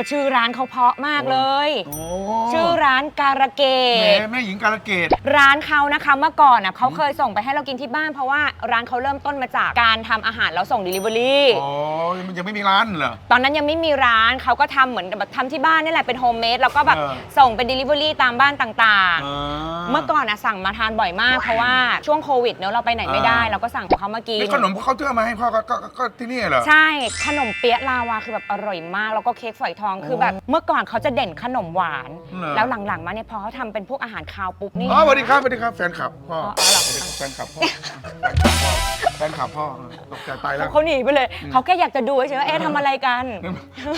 ก็ชื่อร้านเขาเพราะมากเลย โอ้ชื่อร้านการะเกแม่ดแม่หญิงการะเกด ร้านเขานะคะเมื่อก่อนอะเขาเคยส่งไปให้เรากินที่บ้าน เพราะว่าร้านเขาเริ่มต้นมาจากการทำอาหารแล้วส่ง Delivery อ๋อ มันยังไม่มีร้านเหรอ ตอนนั้นยังไม่มีร้านเขาก็ทำเหมือนกับแบบทำที่บ้านนี่แหละเป็นโฮมเมดแล้วก็แบบเออ ส่งเป็น Delivery ตามบ้านต่างๆอ่าเมื่อก่อนอะสั่งมาทานบ่อยมาก เพราะว่าช่วงโควิดเนอะเราไปไหนไม่ได้ อ่า เราก็สั่งของเขามากินนี่ขนมเขาเตื้อมาให้พ่อก็ก็ก็ก็ที่นี่เหรอ ใช่ขนมเปี๊ยะลาวาคือแบบอร่อยมาก แล้วก็เค้กฝอยทองคือแบบเมื่อก่อนเขาจะเด่นขนมหวาน เหรอ แล้วหลังๆมาเนี่ยพอเขาทำเป็นพวกอาหารคาวปุ๊บนี่ อ๋อสวัสดีครับสวัสดีครับแฟนคลับพ่ออ๋ออ๋อเหรอ สวัสดีครับแฟนคลับพ่อแฟนคลับพ่อตกใจไปแล้ว เขาหนีไปเลย เขาแค่อยากจะดูเฉยๆว่าเอ๊ะทำอะไรกัน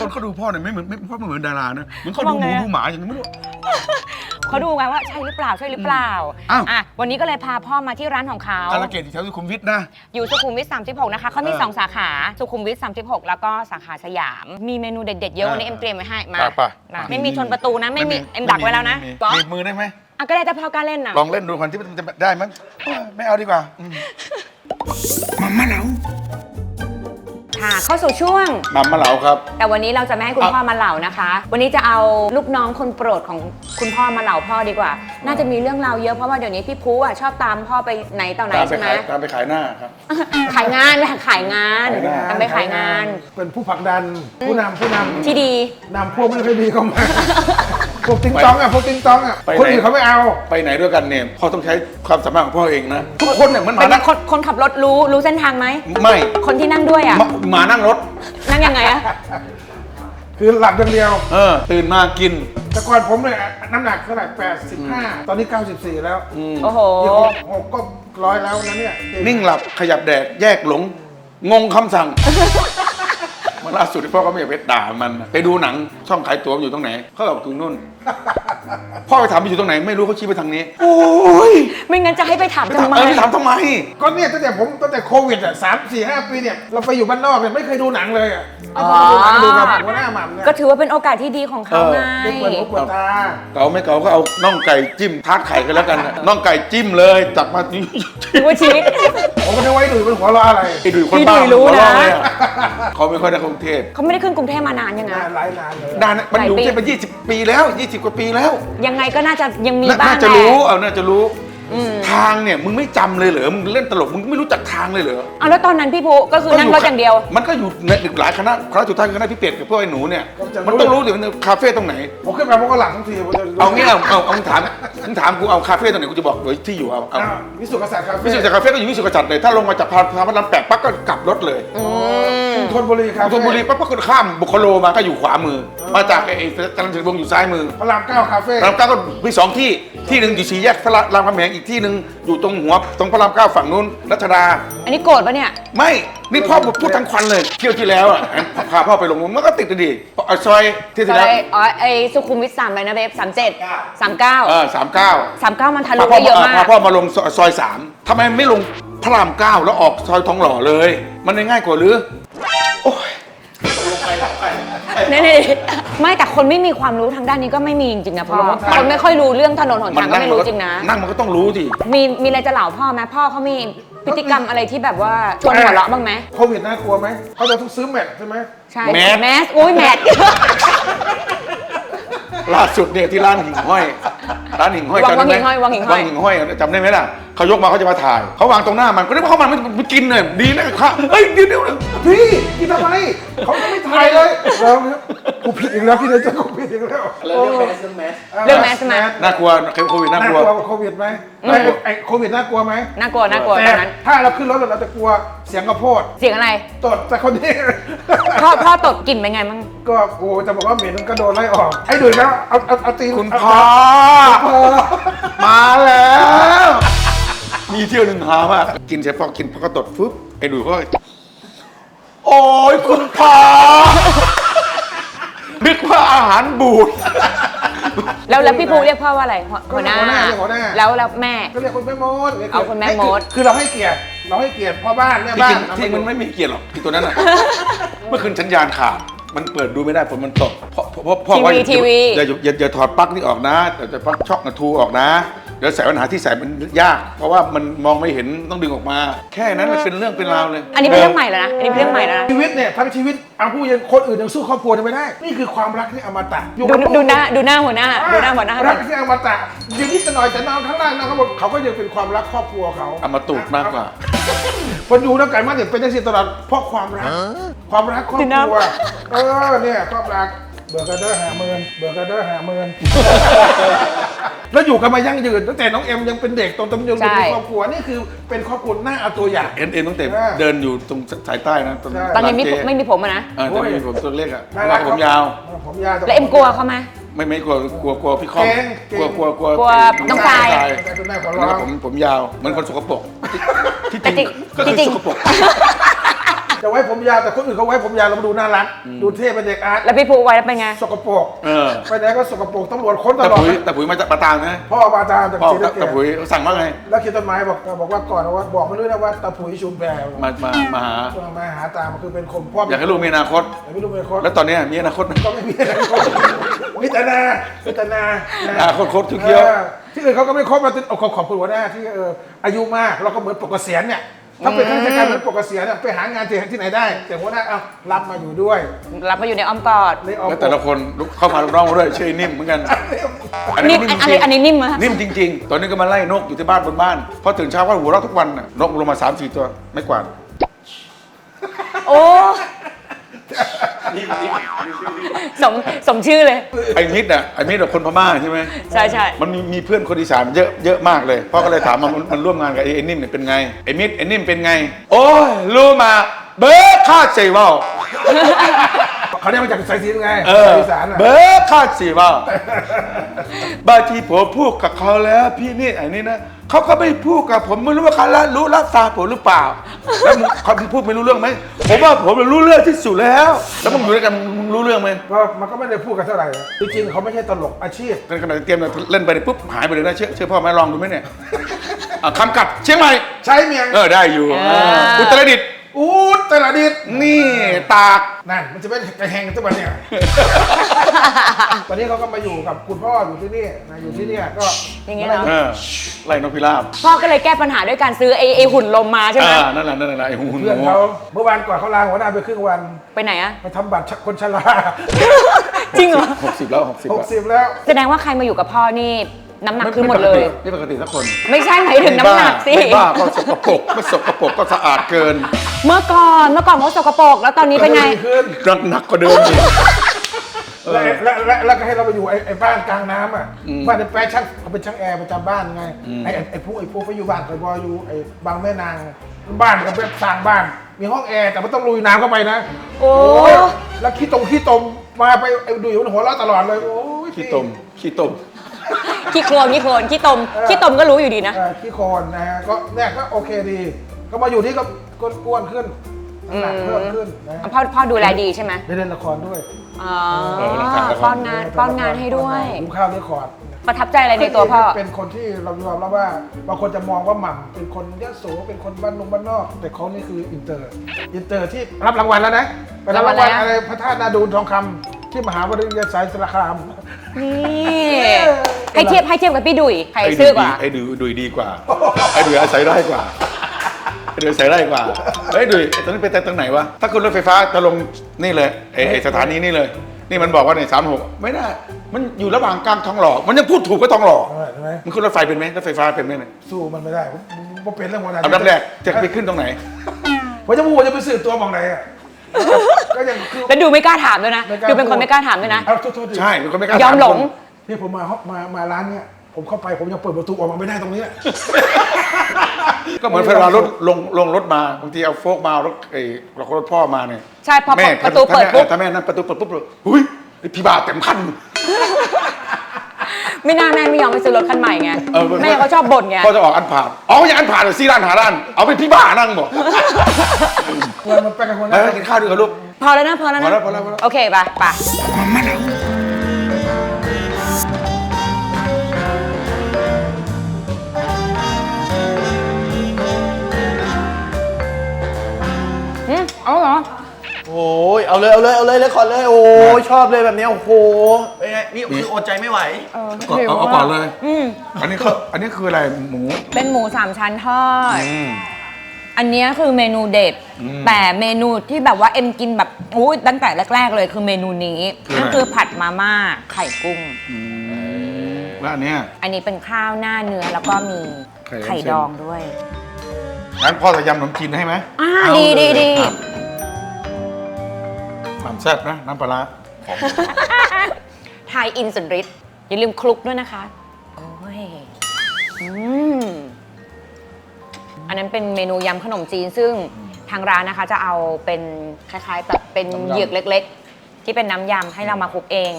คนเขาดูพ่อเนี่ยไม่เหมือนไม่พ่อไม่เหมือนดารานะเหมือนเขาเขาดูมองหมูไงอะ ดูหมาอย่างนี้ไม่รู้ เขาดูไงว่าใช่หรือเปล่าใช่หรือเปล่าอ้าว อะวันนี้ก็เลยพาพ่อมาที่ร้านของเขา การะเกดที่แถวสุขุมวิทนะ อยู่สุขุมวิท36 นะคะเขามี เออ2 สาขาสุขุมวิท36 แล้วก็สาขาสยาม มีเมนูเด็ด ๆ เยอะเออวันนี้เอ็มเตรียมไว้ให้ มาไปไปนะไปไม่มีชนประตูนะ ไม่มีเอ็มดักไว้แล้วนะมีป๊อกมีมือได้ไหม อะก็ได้แต่พ่อกล้าเล่นนะลองเล่นดูก่อนที่มันจะได้มั้งไม่เอาดีกว่าอืมมัมมะเหลา ค่ะ เข้าสู่ช่วงมัมมะเหลาครับ แต่วันนี้เราจะไม่ให้คุณอะพ่อมาเหล่านะคะ วันนี้จะเอาลูกน้องคนโปรดของคุณพ่อมาเหล่าพ่อดีกว่า น่าจะมีเรื่องราวเยอะเพราะว่าเดี๋ยวนี้พี่พูอะชอบตามพ่อไปไหนต่อไหนตามไปใช่ไหมขายตามไปขายหน้าครับ ขายงานไปขายงานขายงานทำไปขายงาน เป็นผู้ผลักดัน ผู้นำผู้นที่ดีำนำพวกไม่ค่อยดีเข้ามา พวกติงตองอะพวกติงตองอะไปไหน คนอื่นเขาไม่เอา ไปไหนด้วยกันเนี่ยพ่อต้องใช้ความสามารถของพ่อเองนะ ทุกคนเนี่ยเหมือนหเป็มานนั่งคนคนขับรถรู้รู้เส้นทางไหม ไม่คนที่นั่งด้วยอะ หมาหมานั่งรถ นั่งยังไงอะคือหลับอย่างเดียว เออ ตื่นมากิน แต่ก่อนผมเนี่ยน้ำหนักเท่าไหร่85 ตอนนี้ 94 แล้วอืม โอ้โห อีกหกหกก็ร้อยแล้วนะเนี่ย นิ่งหลับขยับแดดแยกหลง งงคำสั่ง เมื่อล่าสุดที่พ่อก็ไม่อยากไปด่ามันนะไปดูหนังช่องขายตั๋วมันอยู่ตรงไหนเขาบอกตรงนู่น พ่อไปถามไปอยู่ตรงไหน ไม่รู้เขาชี้ไปทางนี้ โอ้ยไม่งั้นจะให้ไปถามไปทำถามไม เออไปถามทำไม ก็เนี่ยตั้งแต่ผมตั้งแต่โควิดอะสามสี่ห้าปีเนี่ยเราไปอยู่บ้านนอกเนี่ยไม่เคยดูหนังเลยอะเอาผมไปดูหนังดูกับหัวหน้าหม่ำเนี่ยก็ถือว่าเป็นโอกาสที่ดีของเขาเออไงได้เปิดหูเปิดตา เก่าไม่เก่าก็เอาน่องไก่จิ้มทาร์ตไข่กันแล้วกันนะน่องไก่จิ้มเลยจับมาถือว่าชีวิต ผมก็นึกว่าไอ้ดุยเป็นหัวเราะอะไร ไอ้ดุยคนพี่บ้าดุยรู้นะ หัวเาเลยอเขาไม่ค่อยได้กรุงเทพเขาไม่ได้ขึ้นกรุงเทพมานานยังไงนานหลายนานเลยนานนะมันอยู่หลายปีเทพมา20 ปีแล้ว 20 กว่าปีแล้ว ยังไงก็น่าจะยังมีน่าบ้างน่าจะแหลรู้เอาน่าจะรู้อืม ทางเนี่ยมึงไม่จำเลยเหรอมึงเล่นตลกมึงไม่รู้จักทางเลยเหรอเอาแล้วตอนนั้นพี่ภูก็คือนั่งรถอย่างเดียว มันก็อยู่ในหลายคณะคณะสุดท้ายคือคณะพี่เป็ดกับพวกไอ้หนูเนี่ยมันต้องรู้สิว่าคาเฟ่ตรงไหน ผมขึ้นไปผมก็หลังทั้งทีผมจะรู้เอางี้เอาเอาเอามึงถามมึงถามกูเอาคาเฟ่ตรงไหนกูจะบอกเลยที่อยู่เอาเอาอ้าววิสุทธิกษัตริย์คาเฟ่วิสุทธิจากคาเฟ่ก็อยู่วิสุทธิกษัตริย์เลยถ้าลงมาจากพาพาพันลำแปดปั๊บก็กลับรถเลยอืมธนบุรีคาธเฟ่นบุรีปั๊บก็ข้ามบุคโลมาก็อยู่ขวามือ มาจากไอ้ไอ้จรัญเฉลิมวงศ์อยู่ซ้ายมือพระรามเก้าคาเฟ่พระรามเก้าก็มีสองที่ที่หนึ่งอยู่สี่แยกพระรามคำแหงอีกที่หนึ่งอยู่ตรงหัวตรงพระรามเก้าฝั่งนู้นรัชดา อันนี้โกรธปะเนี่ย ไม่ นี่พ่อพูดทั้งควันเลยเที่ยวที่แล้วอะพาพ่อไปลงมันก็ติดกันดิเอาซอยที่ที่แล้วซอยอ๋อไอสุขุมวิทสามเลยนะเบฟสามเจ็ดสามเก้าเออสามเก้าสามเก้ามันทะลุพาพ่อได้เยอะเออมาพากพ่อมาลงซอยซอยสามทำไมไม่ลงพระรามเก้าแล้วออกซอยทองหล่อเลย มันง่ายกว่าหรือโอ้ย นี่นี่ไม่แต่คนไม่มีความรู้ทางด้านนี้ก็ไม่มีจริงๆนะพ่อคนไม่ค่อยรู้เรื่องถนนหนทางก็ไม่รู้จริงนะนั่งมันก็ต้องรู้ดิมีมีอะไรจะเหล่าพ่อไหมพ่อเขามีพฤติกรรมอะไรที่แบบว่าชวนหัวเราะบ้างไหมโควิดน่ากลัวไหมเขาจะทุกซื้อแมทใช่ไหมใช่แมสแมสอุ้ยแมสล่าสุดเนี่ยที่ร้านหิ่งห้อย ร้านหิ่งห้อยวังจำได้ไหมวังหิ่งห้อยววังหิ่งห้อยวังหิ่งห้อยจำได้ไหมล่ะ เขายกมาเขาจะมาถ่าย เขาวางตรงหน้ามันก็นึกว่าเขามันมันกินเลยดีนะข้าเฮ้ยเดี๋ยวเดี๋ยวพี่กินทำไมเขาจะไม่ถ่ายเลยแล้วกูผิดอีกแล้วพี่เดชกูผิดอีกแล้วเรื่องแมสใช่ไหมน่ากลัวโควิดน่าน่ากกลัลัววกว่าโควิดไหมไอ้ไอ้โควิดน่ากลัวไหมน่ากลัวน่ากลัวตแต่อนนั้น ถ้าเราขึ้นรถเราจะกลัวเสียงกระโพดเสียงอะไรตดแต่คนนี้พ่อพ่อตดกลิ่นเป็นไงบ้างก็กูจะบอกว่าเหม็นมันก็โดนไล่ออกไอ้ดุยแล้วเอาเอาเอาตีนคุณเาพ่อพอมาแล้ว มีเที่ยวหนึ่งหามากกินเสร็จพอกินพอก็ตดฟึบไอ้ดูก็โอ้ยคุณพ่อนึกว่าอาหารบูด แล้วแล้วพี่ภูเรียกพ่อว่าอะไรหัวหัวหน้า หัวหน้าเรียกหัวหน้า แล้วแล้วแม่ ก็เรียกคุณแม่มดรียกเอาคุณแม่มดคือคือเราให้เกียรติเราให้เกียรติพ่อบ้านแม่ที่บ้าจนริงที่มันไม่มีเกียรติหรอกที่ตัวนั้นอะ เมื่อคืนสัญญาณขาดมันเปิดดูไม่ได้ฝนมันตกพ่อ พ่อพ่อว่าอย่าทีวีอย่าอย่าอย่าถอดปลั๊กนี่ออกนะแต่จะปลั๊กช็อกนะทูออกนะ เดี๋ยวใส่ปัญหาที่ใส่มันยาก เพราะว่ามันมองไม่เห็นต้องดึงออกมา แค่นั้นมันเป็นเรื่องเป็นราวเลยอันนี้เป็นเรื่องใหม่แล้วนะ อันนี้เป็นเรื่องใหม่แล้วนะชีวิตเนี่ยทั้งชีวิตเอาผู้ยังคนอื่นยังสู้ครอบครัวไม่ได้ นี่คือความรักที่อมตะอยู่ดูกับดูหน้าดูหน้าหัวหน้าดูหน้าหัวหน้ารักที่อมตะยืนนิดหน่อยจะนอนข้างล่างนอนข้างบนเขาก็ยังเป็นความรักครอบครัวเขาเอามาตูดมากกว่าคนอยู่แล้วไก่มันเนี่ยเป็นจังสิตลอดเพราะความรัก ความรักครอบดูคหน้ารัวเออเนี่ยความรัก เบื่อกันเด้อหาเมินเบื่อกันเด้อหาเมินแล้วอยู่กันมายั่งยืนตั้งแต่น้องเอ็มยังเป็นเด็กตอนตอนยังอยู่ในครอบครัวนี่คือเป็นครอบครัวหน้าเอาตัวอย่าง เอ็นเอ็นตั้งแต่เออเดินอยู่ตรงสายใต้นะตรงใช่ตอนนี้ไม่ร้าเจ๊ไม่มีผมอะนะเออแต่ไม่มีผมตัวเล็กอะน่าเพรัราะกว่าผมยาวผมยาวแล้วเอ็มกลัวเขาไหมไม่ไม่กลัวกลัวกลัวพี่คอมเก่งเก่งกลัวกลัวกลัวกลัวน้องทรายแต่คุณแม่ขอแล้วร้ก็องผมผมยาวเหมือนคนสกปรกที่แต่จริงก็คือจริงสกปรก จะไว้ผมยาวแต่คนอื่นเขาไว้ผมยาวเรามาดูน่ารักดูเท่เป็นเด็กอาร์ตแล้วพี่ภูไว้แล้วเป็นไง สกปรกเออ ไปไหนก็สกปรกตำรวจค้นตแต่ลอด ปุ๋ยแต่ปุ๋ยมาจากปะตางนะพ่อมาตามจากพ่อศรีสะเกแต่ษปุ๋ยเขาสั่งว่าไง แล้วคิดต้นไม้บอกบอกว่าก่อนว่าบอกไม่รู้นะว่าตาผุยชุมแพรมามามาหา มาหาตามคือเป็นคมพ่ออยากให้ลูกมีอนาคตไม่รู้เป็นคนแล้วตอนเนี้ยมีอนาคตไหม ก็ไม่มีอนาคตมิตรนามิตรนาอนาคตคดเคี้ยว ออที่อื่นเขาก็ไม่ครบมาเอาขอบขอบคุณหัวหน้าที่เอออายุมากแล้วก็เหมือนปกเกษียณเนี่ย ถ้าเป็นข้าราชการเหมือนปกเกษียณเนี่ยไปหางานที่ที่ไหนได้ แต่หัวหน้าเอารับมาอยู่ด้วยรับมาอยู่ในอ้อมกอด เลยเอาแล้วแต่ละคนลุกเข้ามาลูกน้องมาด้วยชื่อนิ่มเหมือนกันนิ่มก็อันนี้อันนี้นิ่มมากนิ่มจริง ๆ ตอนนี้ก็มาไล่นกอยู่ที่บ้านบนบ้านพอตื่นเช้าก็หัวเราะทุกวันน่ะนกลงมาสามสี่ตัวไม่กวาด โอ้ สมสมชื่อเลย ไอ้มิดอะไอ้มิดอะคนพม่าใช่ไหมใช่ใช่มันมีมีเพื่อนคนอีสานเยอะเยอะมากเลยพ่อก็เลยถามมันมันมันร่วมงานกับไอ้ไอ้นิ่มเนี่ยเป็นไงไอ้มิดไอ้นิ่มเป็นไง โอ้ยรู้มา เบิร์ดคาดเซว่า เขาได้มาจากสายสีไงเอออีสานอะเบิร์ดคาดเซว่าบางทีผมพูดกับเขาแล้วพี่นี่ไอ้นี่นะเขาก็ไม่พูดกับผมไม่รู้ว่าเขาละรู้ละซาผมหรือเปล่า แล้วมึงเขาพูดไม่รู้เรื่องไหมผมว่าผมรู้เรื่องที่สุดแล้ว แล้วมึงอยู่ด้วยกันมึงรู้เรื่องไหมก็มันก็ไม่ได้พูดกันเท่าไหร่นะจริงๆเขาไม่ใช่ตลกอาชีพกันขนาดเตรียมเล่นไปปุ๊บหายไปเลยนะเชื่อเชื่อพ่อไหมลองดูไหมเนี่ยอะคำกัดเชียงใหม่ใช้เมียง เออได้อยู่เอออุตรดิตถ์ อูดตลาดิษฐ์นี่ตากนั่นมันจะเป็นกระแหงกันทุกวันเนี่ย ตอนนี้เขาก็มาอยู่กับคุณพ่ออยู่ที่นี่นะอยู่ที่เนี่ยก็อย่างเงี้ยเหรอ เออไล่นกพิราบพ่อก็เลยแก้ปัญหาด้วยการซื้อไอ้ไอ้หุ่นลมมาใช่ไหมอ่านั่นแหละนั่นแหละไอ้หูเพื่อนเขาเมื่อวานก่อนเขาลาหัวหน้าไปครึ่งวันไปไหนอะ ไปทำบัตรคนชรา จริงเหรอ หกสิบแล้วหกสิบหกแล้วสิบแล้ว แสดงว่าใครมาอยู่กับพ่อนี่ น้ำหนักขึ้นหมดเลย ไม่ปกติสักคนไม่ใช่หมายถึงน้ำหนักสิ ไม่บ้าก็สกปรกไม่สกปรกก็สะอาดเกินเมื่อก่อนเมื่อก่อนเขาสกปรกแล้วตอนนี้เป็นไงดีขึ้นหนักหนักกว่าเดิมอีกเอและอและและแล้วก็ให้เราไปอยู่ไอ้ไอ้บ้านกลางน้ำอะอืมบ้านในแปะช่างเขาเป็นช่างแอร์ประจำบ้านไงอืมไอ้ไอ้ไอ้พวกไอ้พวกไปอยู่บ้านเคยบอยอยู่ไอ้บางแม่นางบ้านก็เป็นสร้างบ้าน มีห้องแอร์แต่ไม่ต้องลุยน้ำเข้าไปนะโอ้ ยแล้วขี้ตรงขี้ตมมาไปไอ้ดูอยู่บนหัวเราะตลอดเลยโอ้ยขี้ต้มขี้ต้ม ขี้โคลนขี้โคลนขี้ตมเออขี้ตมก็รู้อยู่ดีนะ เออขี้โคลนนะฮะก็เนี่ยก็โอเคดี ก็มาอยู่ที่ก็ก็อ้วนขึ้นน้ำหนักเพิ่มขึ้นนะฮะพ่อพ่อดูแลดีใช่ไหมได้เล่นละครด้วยอ๋อป้อนงานป้อนงานให้ด้วย ดูข้าวเรคคอร์ดประทับใจอะไรในตัวพ่อ เป็นคนที่เรายอมรับว่าบางคนจะมองว่าหม่ำเป็นคนยโสเป็นคนบ้านนงบ้านนอก แต่เขานี่คืออินเตอร์ อินเตอร์ที่รับรางวัลแล้วนะไปรับรางวัลรางวัลอะไรอะไรพระธาตุนาดูลทองคำที่มหาวิทยาลัยสายสารคาม นี่ให้เทียบให้เทียบกับพี่ดุยใครไอ้ซื่ดุอยกว่า ไอ้ดุยดุยดีกว่า ไอ้ดุยอาศัยได้กว่า ไอ้ดุยอาศัยได้กว่าไอ้ดุยไอ้ตอนนี้ไปแต่ตรงไหนวะ ถ้าขึ้นรถไฟฟ้าจะลงนี่เลยไอ้ไอ้สถานีนี่เลย นี่มันบอกว่าในสามหกไม่ได้ มันอยู่ระหว่างกลางทองหล่อ มันยังพูดถูกก็ทองหล่อเออเห็นไหมมันขึ้นรถไฟเป็นไหมรถไฟฟ้าเป็นไหมเนี่ยสู้มันไม่ได้ผมผมเป็นเรื่องหัวหน้าอันดับแรกจะไปขึ้นตรงไหน ผมจะพูดว่าจะไปสืบตัวมองไหนอะ ก็ยังคือ แล้วดูไม่กล้าถามด้วยนะ ไม่กล้า ดูเป็นคนไม่กล้าถามด้วยนะ เอาโทษโทษดิใช่มันก็ไม่กล้ายอมหลงถาคนที่ผมมามามาร้านเนี้ยผมเข้าไปผมยังเปิดประตูออกมาไม่ได้ตรงนี้ก็เหมือนเวลารถลงลงรถมาบางทีเอาโฟกมาเอารถไอ้เรารถพ่อมาเนี่ยใช่พอแม่ประตูเปิดปุ๊บ ถ้าแม่นั่นประตูเปิดปุ๊บเลยหุ้ยไอ้พี่บ้าเต็มคัน ไม่น่าแม่ไม่ยอมไปซื้อรถคันใหม่ไงเออ แม่เขาชอบบ่นไงก็จะออกอันผ่านอ๋อไม่ใช่อันผ่านหรอกซีร้านหาร้าน เอาเป็นพี่บ้านั่งบอกเงินมันไปกับคนไปนั้นไปกินข้าวด้วยกันลูก พอแล้วนะพอแล้วนะพอแล้วพอแล้วพอแล้ว โอเคไปไปอืมเอาเหรอ โอ้โอ้ยเอาเลยเอาเลยเอาเลยเลยขอเลยโอ้ยชอบเลยแบบเนี้ยโอ้โหเป็นไงนี่คืออดใจไม่ไหว เออก่อนหิวเอาเอาะก่อนเลย อืมอันนี้เขาอันนี้คืออะไรหมู เป็นหมูสามชั้นทอด อืม อันเนี้ยคือเมนูเด็ดอืมแต่เมนูที่แบบว่าเอ็มกินแบบอู้ตั้งแต่แรก ๆ เลยคือเมนูนี้คืออะไร นั่นคือผัดมาม่าไข่กุ้งอืมแล้วอันเนี้ย อันนี้เป็นข้าวหน้าเนื้อแล้วก็มีไข่ไข่เส้นดองด้วยงั้นพ่อจะยำขนมจีนให้ไหมอ่าเอาดีดีเลยดีครับความแซ่บนะน้ำปลาร้าของ ไทยอินสุดฤทธิ์อย่าลืมคลุกด้วยนะคะ โอ้ยอืมอันนั้นเป็นเมนูยำขนมจีนซึ่งทางร้านนะคะจะเอาเป็นคล้ายๆแบบเป็นน้ำยำ เหยือกเล็ก ๆ ที่เป็นน้ำยำให้เรามาคลุกเอง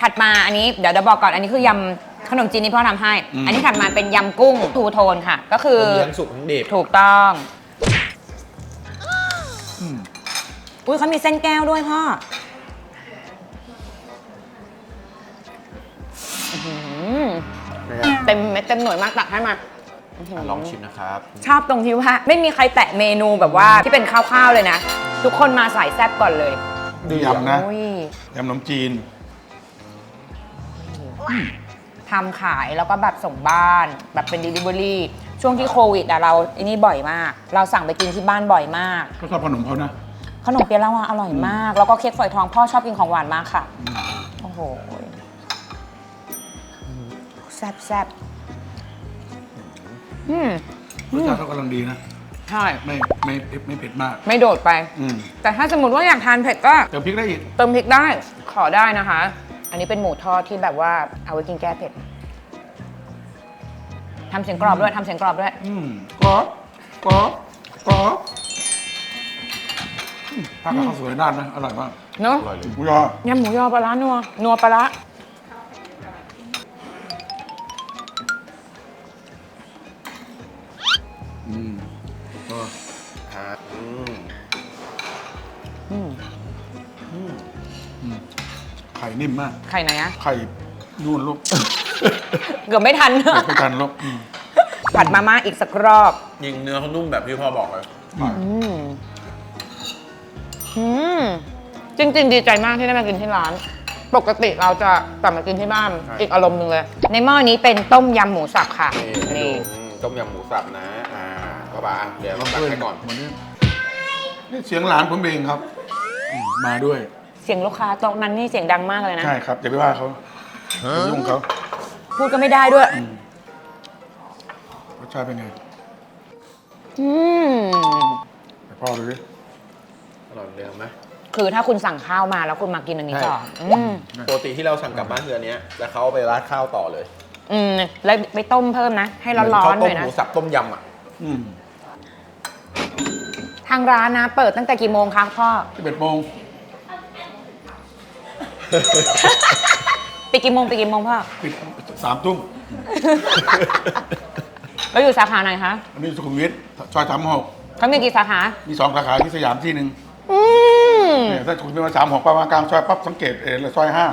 ถัดมาอันนี้เดี๋ยวเดี๋ยวบอกก่อนอันนี้คือยำขนมจีนที่พ่อทำให้ อันนี้ถัดมาเป็นยำกุ้งทูโทนค่ะ ก็คือทั้งสุกทั้งดิบถูกต้อง อุ้ยเขามีเส้นแก้วด้วยพ่ออื้อหือเต็มเม็ดเต็มหน่วยมากตักให้มาอื้อหือ ลองชิมนะครับ ชอบตรงที่ว่าไม่มีใครแตะเมนูแบบว่าที่เป็นข้าวๆเลยนะ ทุกคนมาใส่แซ่บก่อนเลยดูยำนะอุ้ยยำขนมจีน ทำขายแล้วก็แบบส่งบ้าน แบบเป็น delivery ช่วงที่โควิดอะเราไอ้นี่บ่อยมาก เราสั่งไปกินที่บ้านบ่อยมาก ก็ชอบขนมเขานะ ขนมเปี๊ยะลาวาอร่อยมาก แล้วก็เค้กฝอยทองพ่อชอบกินของหวานมากค่ะ โอ้โหแซ่บแซ่บอืมรสชาติเขากำลังดีนะ ใช่ ไม่ไม่เผ็ดไม่เผ็ดมาก ไม่โดดไป อืมแต่ถ้าสมมติว่าอยากทานเผ็ดก็เติมพริกได้อีก เติมพริกได้ ขอได้นะคะ อันนี้เป็นหมูทอดที่แบบว่าเอาไว้กินแก้เผ็ดทำเสียงกรอบด้วยทำเสียงกรอบด้วย อืมกรอบกรอบกรอบอืม ผักกับข้าวสวยด้านนะอร่อยมากเนาะอร่อยเลยหมูยอยำหมูยอปลาร้านัวนัวปลาร้าอืมเออครับอืมอืมไข่นิ่มมาก ไข่ไหนอะไข่นุ่นลูกเกือบไม่ทันเผ็ดไม่ทันลูกอืมผัดมาม่าอีกสักรอบ ยิงเนื้อเขานุ่มแบบที่พ่อบอกเลยอืม จริง ๆ ดีใจมากที่ได้มากินที่ร้าน ปกติเราจะกลับมากินที่บ้าน ใช่ อีกอารมณ์หนึ่งเลย ในหม้อนี้เป็นต้มยำหมูสับค่ะ นี่ให้ดูนี่อืมต้มยำหมูสับนะ อ่าป้าบาเดี๋ยวต้องตักให้ก่อน วันนี้นี่เสียงหลานผมเองครับอืมมาด้วย เสียงลูกค้าโต๊ะนั้นนี่เสียงดังมากเลยนะ ใช่ครับอย่าไปว่าเขาอย่าไปยุ่งเขาพูดก็ไม่ได้ด้วย รสชาติเป็นไงอืมให้พ่อดูดิอร่อยเหมือนเดิมไหม คือถ้าคุณสั่งข้าวมาแล้วคุณมากินอันนี้ใช่ต่ออืมปกติที่เราสั่งกลับบ้านคืออันเนี้ยแล้วเขาเอาไปราดข้าวต่อเลยอืมแล้วไปต้มเพิ่มนะ ให้ร้อนข้าวๆหต้น่มอยหนะมูสับต้มยำอะอืมทางร้านนะ เปิดตั้งแต่กี่โมงคะพ่อที่เบ็ดโมงปิดกี่โมงปิดกี่โมงพ่อ ปิดสามทุ่มเราอยู่สาขาไหนคะ อันนี้สุขุมวิทซอยสามหกเขามีกี่สาขา มีสองสาขาที่สยามที่หนึ่งอืมเนี่ย ถ้าคุณเป็นมาสามหกประมาณกลางซอยปั๊บสังเกตเออซอยห้า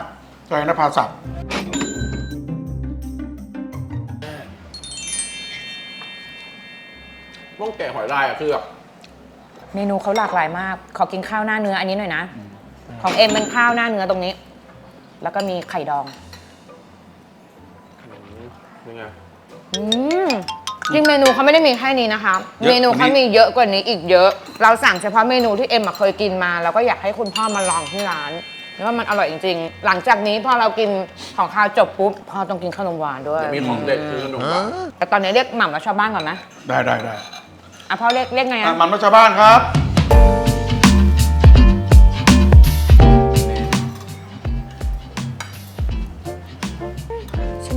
ซอยนภาศักดิ์ม่วงแกะหอยลายอะคือแบบเมนูเขาหลากหลายมาก ขอกินข้าวหน้าเนื้ออันนี้หน่อยนะ ของเอ็มเป็นข้าวหน้าเนื้อตรงนี้ แล้วก็มีไข่ดอง ยังไง อืม จริงเมนูเขาไม่ได้มีแค่นี้นะคะเมนูเขามีเยอะกว่านี้อีกเยอะ เราสั่งเฉพาะเมนูที่เอ็มอะเคยกินมา แล้วก็อยากให้คุณพ่อมาลองที่ร้านแล้วว่ามันอร่อยจริง ๆ หลังจากนี้พอเรากินของข้าวจบปุ๊บพ่อต้องกินขนมหวานด้วย มีของเด็ดคือขนมหวานแต่ตอนนี้เรียกหม่ำแล้วชาวบ้านก่อนไหมได้ได้ได้อะพ่อเรียกเรียกไงอะอะมันมาชาวบ้านครับ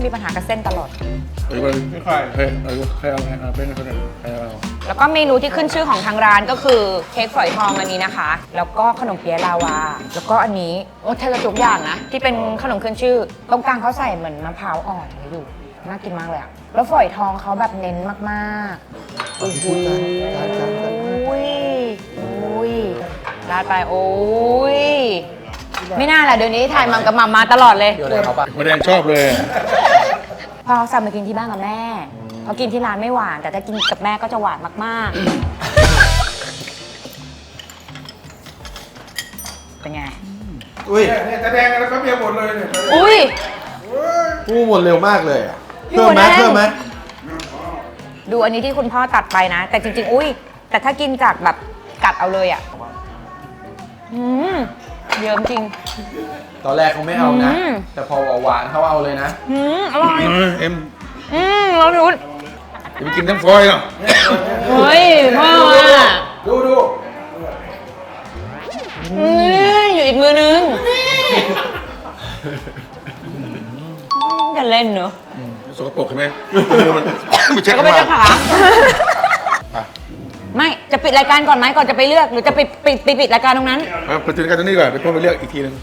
มีปัญหากับเส้นตลอด เอ้ยไม่ใครเฮ้ยเออใครเอาใครเอาเป็นคนไหนใครเอาแล้วก็เมนูที่ขึ้นชื่อของทางร้านก็คือเค้กฝอยทองอันนี้นะคะ แล้วก็ขนมเปี๊ยะลาวา แล้วก็อันนี้โอ้เทละทุกอย่างนะ ที่เป็นขนมขึ้นชื่อ ตรงกลางเขาใส่เหมือนมะพร้าวอ่อนไว้อยู่ น่ากินมากเลยอะแล้วฝอยทองเขาแบบเน้นมากๆโอ้โหอุ้ยอุ้ยราดไปโอ้ยไม่น่าแหละเดี๋ยวนี้ถ่ายมัมกับมัมมาตลอดเลยเดี๋ยวเลยเขาปะมาแดงชอบเลย พอสั่งมากินที่บ้านกับแม่พอกินที่ร้านไม่หวาน แต่ถ้ากินกับแม่ก็จะหวานมากเป็นไง อุ้ยเนี่ยเนี่ยแสดงกันแล้วก็เบียร์หมดเลยเนี่ยอุ้ยกูหมดเร็วมากเลยอะพี่เพิ่มไหมหัวแดง เพิ่มไหมดูอันนี้ที่คุณพ่อตัดไปนะ แต่จริง ๆ อุ้ย แต่ถ้ากินจากแบบกัดเอาเลยอะอืม เยิ้มจริง ตอนแรกเขาไม่เอานะ อืม แต่พอหวานๆเขาเอาเลยนะอืมอร่อย เออเอ็มอืมเราดูจะไปกินทั้งฟอยล์เหรอเฮ้ยพ่ออะดูดูอืมอยู่อีกมือนึงจะเล่นเนอะสกปรกใช่ไหมมือมันไม่เช็ดแล้วก็มาไม่จะขา ไม่จะปิดรายการก่อนไหมก่อนจะไปเลือกหรือจะไปปิดปิดปิดรายการตรงนั้น เอาไปถึงกันตรงนี้ก่อนเดี๋ยวพ่อไปเลือกอีกทีนึง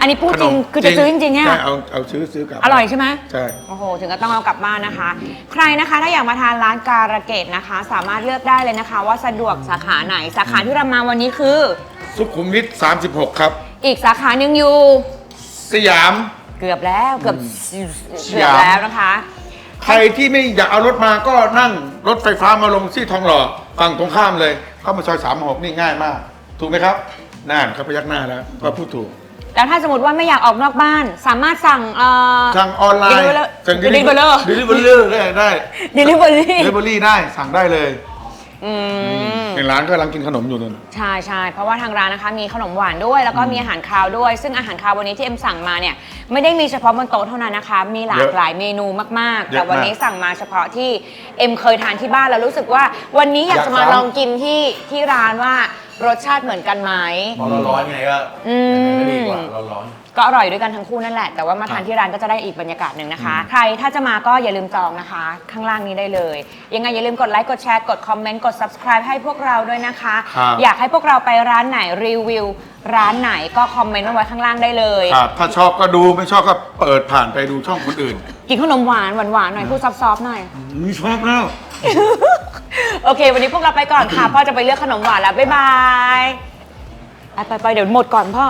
อันนี้พูดจริงคือจะซื้อจริงๆเนี่ย ใช่เอาเอาซื้อซื้อกลับอร่อยใช่ไหมใช่ โอ้โห ถึงก็ต้องเอากลับบ้านนะคะ ใครนะคะถ้าอยากมาทานร้านการะเกดนะคะ สามารถเลือกได้เลยนะคะ ว่าสะดวกสาขาไหนสาขาที่เรามาวันนี้คือ สุขุมวิท36 ครับ อีกสาขาหนึ่งอยู่ สยาม เกือบแล้วเกือบสเกือบยามแล้วนะคะ ใครที่ไม่อยากเอารถมาก็นั่งรถไฟฟ้ามาลงที่ทองหล่อ ฝั่งตรงข้ามเลย เข้ามาซอย36นี่ง่ายมาก ถูกไหมครับน่านเขาพยักหน้าแล้วก็พูดถูก แล้วถ้าสมมติว่าไม่อยากออกนอกบ้าน สามารถสั่งเอ่อ สั่งออนไลน์ Delivery สั่ง Delivery Delivery ได้ได้ delivery Delivery ได้สั่งได้เลย อืมในร้านก็กำลังกินขนมอยู่นั่น ใช่ใช่เพราะว่าทางร้านนะคะมีขนมหวานด้วย แล้วก็มีอาหารคาวด้วย ซึ่งอาหารคาววันนี้ที่เอ็มสั่งมาเนี่ยไม่ได้มีเฉพาะบนโต๊ะเท่านั้นนะคะ มีหลากหลายเมนูมากๆ เยอะแต่วันนี้สั่งมาเฉพาะที่เอ็มเคยทานที่บ้านแล้วรู้สึกว่า วันนี้อยากจะมาลองกินที่ที่ร้านว่ารสชาติเหมือนกันไหม พอเราร้อนไงก็อืมก็ดีกว่าเราร้อน ก็อร่อยด้วยกันทั้งคู่นั่นแหละ แต่ว่ามาทานที่ร้านก็จะได้อีกบรรยากาศหนึ่งนะคะ ใครถ้าจะมาก็อย่าลืมจองนะคะ ข้างล่างนี้ได้เลย ยังไงอย่าลืมกดไลค์กดแชร์กดคอมเมนต์กด subscribe ให้พวกเราด้วยนะคะ ครับอยากให้พวกเราไปร้านไหนรีวิว ร้านไหนก็คอมเมนต์มาไว้ข้างล่างได้เลย ครับ ถ้าชอบก็ดูไม่ชอบก็เปิดผ่านไปดูช่องคนอื่น กินขนมหวานหวานๆหน่อยพูดซอฟๆหน่อยไม่ชอบแล้ว โอเค วันนี้พวกเราไปก่อนค่ะ พ่อจะไปเลือกขนมหวานแล้ว บ๊ายบาย ไปไปๆๆเดี๋ยวหมดก่อนพ่อ